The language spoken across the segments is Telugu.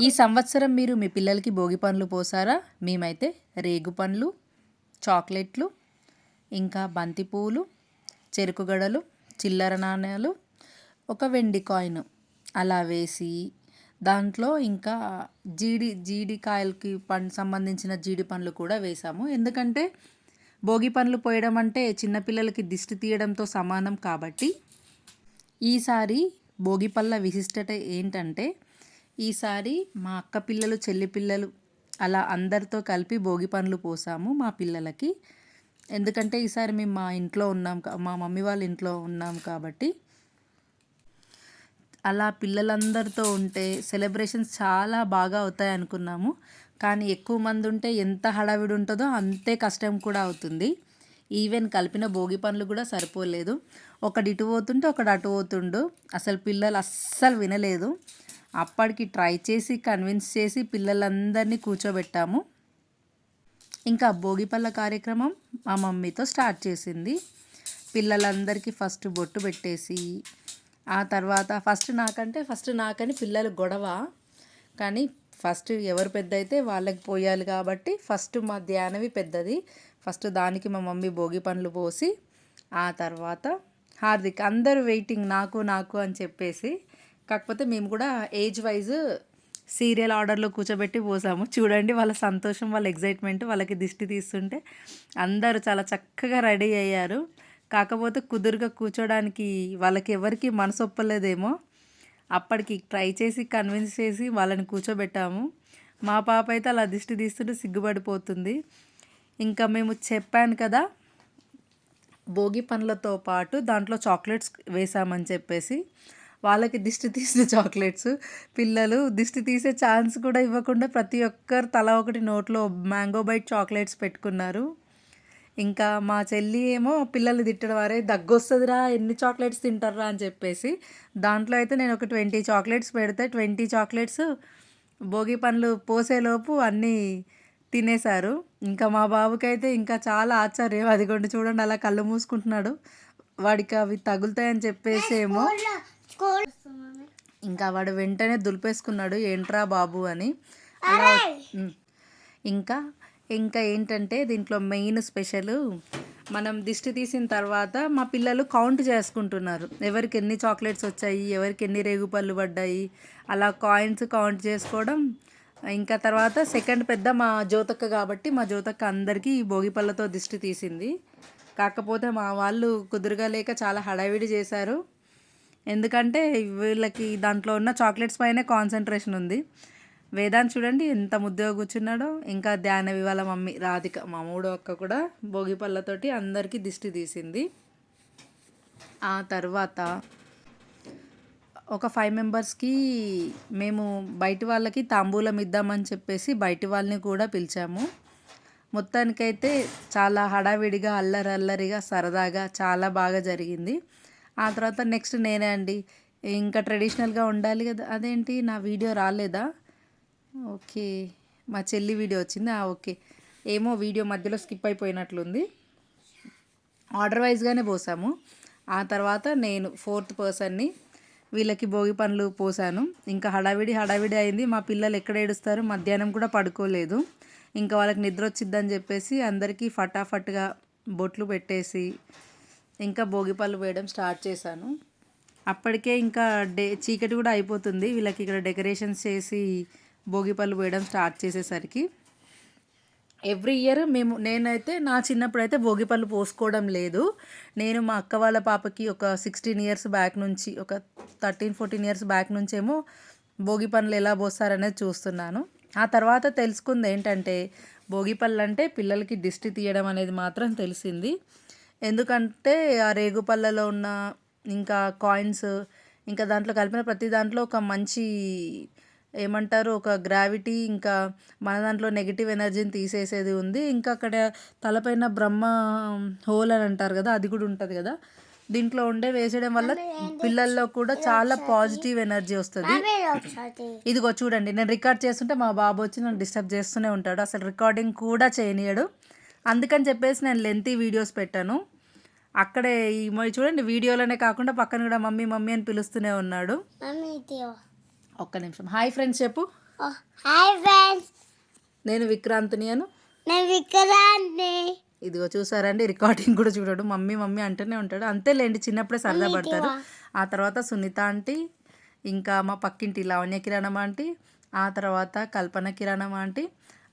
ఈ సంవత్సరం మీరు మీ పిల్లలకి భోగి పండ్లు పోసారా? మేమైతే రేగు పండ్లు చాక్లెట్లు ఇంకా బంతిపూలు చెరుకుగడలు చెరుకు గడలు చిల్లర నాణ్యాలు ఒక వెండి కాయిన్ అలా వేసి దాంట్లో ఇంకా జీడి జీడికాయలకి పండు సంబంధించిన జీడి పండ్లు కూడా వేసాము. ఎందుకంటే భోగి పండ్లు పోయడం అంటే చిన్నపిల్లలకి దిష్టి తీయడంతో సమానం కాబట్టి ఈసారి భోగి పళ్ళ విశిష్టత ఏంటంటే ఈసారి మా అక్క పిల్లలు చెల్లి పిల్లలు అలా అందరితో కలిపి భోగి పండ్లు పోసాము మా పిల్లలకి. ఎందుకంటే ఈసారి మేము మా ఇంట్లో ఉన్నాం మా మమ్మీ వాళ్ళ ఇంట్లో ఉన్నాం కాబట్టి. అలా పిల్లలందరితో ఉంటే సెలబ్రేషన్స్ చాలా బాగా అవుతాయి అనుకున్నాము. కానీ ఎక్కువ మంది ఉంటే ఎంత హడావిడి ఉంటుందో అంతే కష్టం కూడా అవుతుంది. ఈవెన్ కలిపిన భోగి పనులు కూడా సరిపోలేదు. ఒకటి ఇటు పోతుంటే ఒకటి అటు పోతుండు. అసలు పిల్లలు అస్సలు వినలేదు. అప్పటికి ట్రై చేసి కన్విన్స్ చేసి పిల్లలందరినీ కూర్చోబెట్టాము. ఇంకా భోగిపల్ల కార్యక్రమం మా మమ్మీతో స్టార్ట్ చేసింది. పిల్లలందరికీ ఫస్ట్ బొట్టు పెట్టేసి ఆ తర్వాత ఫస్ట్ నాకంటే ఫస్ట్ నాకని పిల్లలు గొడవ. కానీ ఫస్ట్ ఎవరు పెద్ద అయితే వాళ్ళకి పోయాలి కాబట్టి ఫస్ట్ మా ధ్యానవి పెద్దది. ఫస్ట్ దానికి మా మమ్మీ భోగి పండ్లు పోసి ఆ తర్వాత హార్దిక్ అందరూ వెయిటింగ్ నాకు నాకు అని చెప్పేసి కాకపోతే మేము కూడా ఏజ్ వైజ్ సీరియల్ ఆర్డర్లో కూర్చోబెట్టి పోసాము. చూడండి వాళ్ళ సంతోషం వాళ్ళ ఎగ్జైట్మెంట్ వాళ్ళకి దిష్టి తీస్తుంటే అందరూ చాలా చక్కగా రెడీ అయ్యారు. కాకపోతే కుదురుగా కూర్చోడానికి వాళ్ళకి ఎవరికి మనసు ఒప్పలేదేమో. అప్పటికి ట్రై చేసి కన్విన్స్ చేసి వాళ్ళని కూర్చోబెట్టాము. మా పాప అయితే అలా దిష్టి తీస్తుంటే సిగ్గుపడిపోతుంది. ఇంకా మేము చెప్పాను కదా భోగి పండ్లతో పాటు దాంట్లో చాక్లెట్స్ వేసామని చెప్పేసి. వాళ్ళకి దిష్టి తీసిన చాక్లెట్స్ పిల్లలు దిష్టి తీసే ఛాన్స్ కూడా ఇవ్వకుండా ప్రతి ఒక్కరు తల ఒకటి నోట్లో మ్యాంగో బైట్ చాక్లెట్స్ పెట్టుకున్నారు. ఇంకా మా చెల్లి ఏమో పిల్లలు తిట్టడం వారే దగ్గొస్తుందిరా ఎన్ని చాక్లెట్స్ తింటారా అని చెప్పేసి దాంట్లో అయితే నేను ఒక ట్వంటీ చాక్లెట్స్ పెడితే ట్వంటీ చాక్లెట్స్ భోగి పండ్లు పోసేలోపు అన్నీ తినేశారు. ఇంకా మా బాబుకైతే ఇంకా చాలా ఆశ్చర్యం. అదిగోండి చూడండి అలా కళ్ళు మూసుకుంటున్నాడు. వాడికి అవి తగులుతాయని చెప్పేసి ఏమో ఇంకా వాడు వెంటనే దులిపేసుకున్నాడు ఏంట్రా బాబు అని. అలా. ఇంకా ఇంకా ఏంటంటే దీంట్లో మెయిన్ స్పెషల్ మనం దిష్టి తీసిన తర్వాత మా పిల్లలు కౌంట్ చేసుకుంటున్నారు. ఎవరికి ఎన్ని చాక్లెట్స్ వచ్చాయి ఎవరికి ఎన్ని రేగుపళ్ళు పడ్డాయి అలా కాయిన్స్ కౌంట్ చేసుకోవడం. ఇంకా తర్వాత సెకండ్ పెద్ద మా జ్యోతక్క కాబట్టి మా జ్యోతక్క అందరికీ ఈ భోగి పళ్ళతో దిష్టి తీసింది. కాకపోతే మా వాళ్ళు కుదురుగా లేక చాలా హడావిడి చేశారు. ఎందుకంటే వీళ్ళకి దాంట్లో ఉన్న చాక్లెట్స్ పైనే కాన్సన్ట్రేషన్ ఉంది. వేదాంత్ చూడండి ఎంత ముద్దుగా కూర్చున్నాడో. ఇంకా ధ్యానవి వాళ్ళ మమ్మీ రాధిక మా మూడో అక్క కూడా భోగి పళ్ళతోటి అందరికీ దిష్టి తీసింది. ఆ తర్వాత ఒక ఫైవ్ మెంబర్స్కి మేము బయటి వాళ్ళకి తాంబూలం ఇద్దామని చెప్పేసి బయటి వాళ్ళని కూడా పిలిచాము. మొత్తానికైతే చాలా హడావిడిగా అల్లరి అల్లరిగా సరదాగా చాలా బాగా జరిగింది. ఆ తర్వాత నెక్స్ట్ నేనే అండి. ఇంకా ట్రెడిషనల్గా ఉండాలి కదా. అదేంటి? నా వీడియో రాలేదా? ఓకే. మా చెల్లి వీడియో వచ్చింది? ఓకే. ఏమో వీడియో మధ్యలో స్కిప్ అయిపోయినట్లుంది. ఆర్డర్ వైజ్గానే పోసాము. ఆ తర్వాత నేను ఫోర్త్ పర్సన్ని వీళ్ళకి భోగి పనులు పోసాను. ఇంకా హడావిడి హడావిడి అయింది. మా పిల్లలు ఎక్కడ ఏడుస్తారు? మధ్యాహ్నం కూడా పడుకోలేదు. ఇంకా వాళ్ళకి నిద్ర వచ్చిద్దని చెప్పేసి అందరికీ ఫటాఫట్గా బొట్లు పెట్టేసి ఇంకా భోగి పళ్ళు వేయడం స్టార్ట్ చేశాను. అప్పటికే ఇంకా డే చీకటి కూడా అయిపోతుంది. వీళ్ళకి ఇక్కడ డెకరేషన్స్ చేసి భోగిపళ్ళు వేయడం స్టార్ట్ చేసేసరికి. ఎవ్రీ ఇయర్ మేము నేనైతే నా చిన్నప్పుడు అయితే భోగి పళ్ళు పోసుకోవడం లేదు. నేను మా అక్క వాళ్ళ పాపకి ఒక సిక్స్టీన్ ఇయర్స్ బ్యాక్ నుంచి ఒక థర్టీన్ ఫోర్టీన్ ఇయర్స్ బ్యాక్ నుంచేమో భోగి పనులు ఎలా పోస్తారనేది చూస్తున్నాను. ఆ తర్వాత తెలుసుకుంది ఏంటంటే భోగి పళ్ళు అంటే పిల్లలకి దిష్టి తీయడం అనేది మాత్రం తెలిసింది. ఎందుకంటే ఆ రేగు పళ్ళలో ఉన్న ఇంకా కాయిన్స్ ఇంకా దాంట్లో కలిపిన ప్రతి దాంట్లో ఒక మంచి ఏమంటారు ఒక గ్రావిటీ ఇంకా మన దాంట్లో నెగిటివ్ ఎనర్జీని తీసేసేది ఉంది. ఇంకా అక్కడ తలపైన బ్రహ్మ హోల్ అని అంటారు కదా అది కూడా ఉంటుంది కదా. దీంట్లో ఉండే వేసేయడం వల్ల పిల్లల్లో కూడా చాలా పాజిటివ్ ఎనర్జీ వస్తుంది. ఇదిగో చూడండి నేను రికార్డ్ చేస్తుంటే మా బాబు వచ్చి నన్ను డిస్టర్బ్ చేస్తూనే ఉంటాడు. అసలు రికార్డింగ్ కూడా చేయనీయడు. అందుకని చెప్పేసి నేను లెంతీ వీడియోస్ పెట్టాను. అక్కడే ఈ చూడండి వీడియోలోనే కాకుండా పక్కన కూడా మమ్మీ మమ్మీ అని పిలుస్తూనే ఉన్నాడు. ఒక్క నిమిషం. హాయ్ ఫ్రెండ్స్ చెప్పు. హాయ్ ఫ్రెండ్స్ నేను విక్రాంత్ని అను. నేను విక్రాంత్ని. ఇదిగో చూసారండి రికార్డింగ్ కూడా చూడడు. మమ్మీ మమ్మీ అంటూనే ఉంటాడు. అంతేలేండి చిన్నప్పుడే సరదా పడతారు. ఆ తర్వాత సునీత ఆంటీ ఇంకా మా పక్కింటి లావణ్య కిరాణం ఆంటీ ఆ తర్వాత కల్పన కిరాణం ఆంటీ.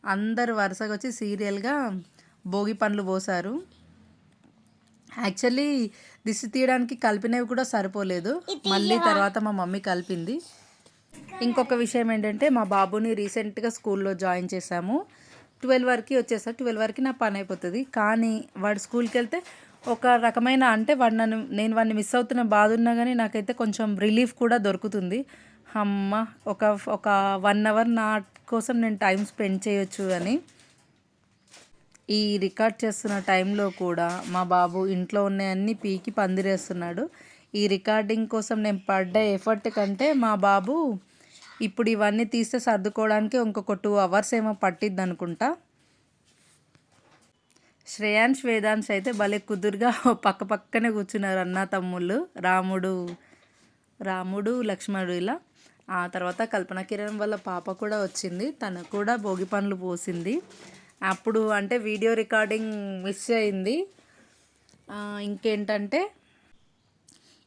అందరు వరుసగా వచ్చి సీరియల్గా భోగి పండ్లు పోసారు. యాక్చువల్లీ దిష్టి తీయడానికి కలిపినవి కూడా సరిపోలేదు. మళ్ళీ తర్వాత మా మమ్మీ కలిపింది. ఇంకొక విషయం ఏంటంటే మా బాబుని రీసెంట్గా స్కూల్లో జాయిన్ చేశాము. ట్వెల్వ్ వరకు వచ్చేసా. ట్వెల్వ్ వరకు నా పని అయిపోతుంది. కానీ వాడు స్కూల్కి వెళ్తే ఒక రకమైన అంటే వాడు నన్ను నేను వాడిని మిస్ అవుతున్న బాధ ఉన్నా కానీ నాకైతే కొంచెం రిలీఫ్ కూడా దొరుకుతుంది. అమ్మ ఒక ఒక వన్ అవర్ నా కోసం నేను టైం స్పెండ్ చేయొచ్చు అని. ఈ రికార్డ్ చేస్తున్న టైంలో కూడా మా బాబు ఇంట్లో ఉన్నాయన్నీ పీకి పందిరేస్తున్నాడు. ఈ రికార్డింగ్ కోసం నేను పడ్డ ఎఫర్ట్ కంటే మా బాబు ఇప్పుడు ఇవన్నీ తీస్తే సర్దుకోవడానికి ఇంకొక టూ అవర్స్ ఏమో పట్టిద్ది అనుకుంటా. శ్రేయాన్స్ వేదాంశ్ అయితే భలే కుదురుగా పక్క పక్కనే కూర్చున్నారు అన్న తమ్ముళ్ళు. రాముడు రాముడు లక్ష్మణుడు ఇలా. ఆ తర్వాత కల్పన కిరణ్ వాళ్ళ పాప కూడా వచ్చింది. తను కూడా భోగి పండ్లు పోసింది. అప్పుడు అంటే వీడియో రికార్డింగ్ మిస్ అయింది. ఇంకేంటంటే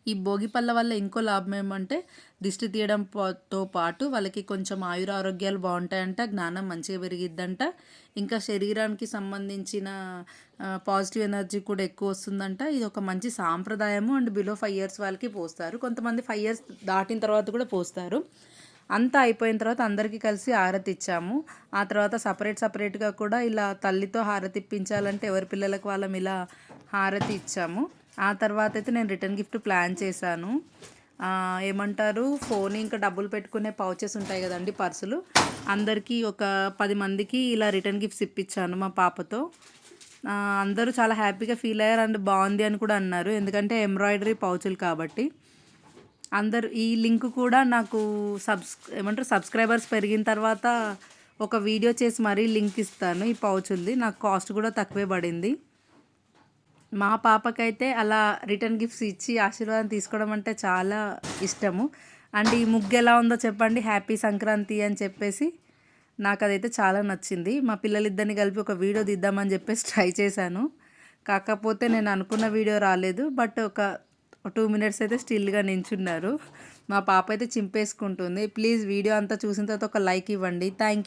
ఈ భోగి పళ్ళ వల్ల ఇంకో లాభం ఏమంటే దిష్టి తీయడం తో పాటు వాళ్ళకి కొంచెం ఆయుర ఆరోగ్యాలు బాగుంటాయంట జ్ఞానం మంచిగా పెరిగిద్దంట. ఇంకా శరీరానికి సంబంధించిన పాజిటివ్ ఎనర్జీ కూడా ఎక్కువ వస్తుందంట. ఇది ఒక మంచి సాంప్రదాయము అండ్ బిలో ఫైవ్ ఇయర్స్ వాళ్ళకి పోస్తారు. కొంతమంది ఫైవ్ ఇయర్స్ దాటిన తర్వాత కూడా పోస్తారు. అంతా అయిపోయిన తర్వాత అందరికీ కలిసి హారతి ఇచ్చాము. ఆ తర్వాత సపరేట్ సపరేట్గా కూడా ఇలా తల్లితో హారతి ఇప్పించాలంటే ఎవరి పిల్లలకు వాళ్ళం ఇలా హారతి ఇచ్చాము. ఆ తర్వాత అయితే నేను రిటర్న్ గిఫ్ట్ ప్లాన్ చేశాను. ఏమంటారు? ఫోన్ ఇంకా డబ్బులు పెట్టుకునే పౌచెస్ ఉంటాయి కదండి పర్సులు. అందరికీ ఒక పది మందికి ఇలా రిటర్న్ గిఫ్ట్స్ ఇప్పించాను మా పాపతో. అందరూ చాలా హ్యాపీగా ఫీల్ అయ్యారు అండ్ బాగుంది అని కూడా అన్నారు. ఎందుకంటే ఎంబ్రాయిడరీ పౌచులు కాబట్టి. అందరు ఈ లింక్ కూడా నాకు సబ్స్ ఏమంటారు సబ్స్క్రైబర్స్ పెరిగిన తర్వాత ఒక వీడియో చేసి మరీ లింక్ ఇస్తాను. ఈ పౌచ్ ఉంది. నాకు కాస్ట్ కూడా తక్కువే పడింది. మా పాపకైతే అలా రిటర్న్ గిఫ్ట్స్ ఇచ్చి ఆశీర్వాదం తీసుకోవడం అంటే చాలా ఇష్టము. అండ్ ఈ ముగ్గు ఎలా ఉందో చెప్పండి. హ్యాపీ సంక్రాంతి అని చెప్పేసి నాకు అదైతే చాలా నచ్చింది. మా పిల్లలిద్దరిని కలిపి ఒక వీడియో తీద్దామని చెప్పేసి ట్రై చేశాను. కాకపోతే నేను అనుకున్న వీడియో రాలేదు. బట్ ఒక టూ మినిట్స్ అయితే స్టిల్గా నించున్నారు. మా పాప అయితే చింపేసుకుంటుంది. ప్లీజ్ వీడియో అంతా చూసిన తర్వాత ఒక లైక్ ఇవ్వండి. Thank you